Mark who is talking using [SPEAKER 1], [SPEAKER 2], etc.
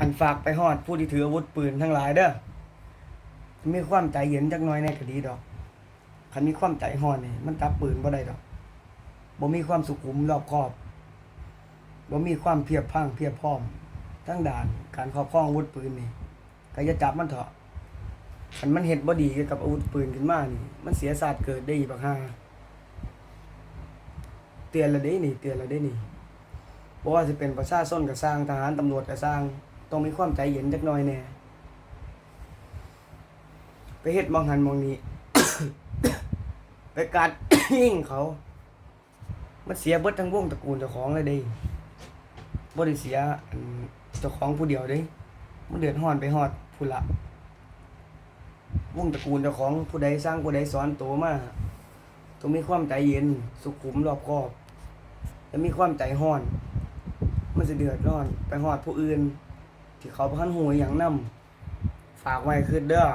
[SPEAKER 1] อันฝากไปฮอดผู้ที่ถืออาวุธปืนทั้งหลายเด้อมีความใจเย็นจักหน้อยในคดีดอกคันมีความใจฮ้อนนี่มันจับปืนบ่ได้ดอกบ่มีความสุขุมรอบคอบบ่มีความเพียบพังเพียบพร้อมทั้งด่านการครอบครองอาวุธปืนนี่ก็อย่าจับมันเถอะคันมันเฮ็ดบ่ดีกับอาวุธปืนขึ้นมานี่ มันเสียศาสตร์เกิดได้อีกบักฮาเตือนละเด้นี่ เตือนละเด้นี่บ่ว่าสิเป็นประชาชนก็สร้างทหารตำรวจก็สร้าง ต้องมีความใจเย็นจักหน่อยแน่ไปเฮ็ดมองหันมองนี้ ไปกัดยิงเขา มันเสียเบิดทั้งวงตระกูลเจ้าของเลยเด้บ่ได้เสียเจ้าของผู้เดียวเด้ มันเดือดร้อนไปฮอดผู้ละวงตระกูลเจ้าของผู้ใดสร้างผู้ใดสอนโตมาต้องมีความใจเย็น สุขุมรอบคอบ และมีความใจห้อน มันจะเดือดร้อนไปหอดผู้อื่น ที่เขาพันหูอย่างนำฝากไว้คือเด้อ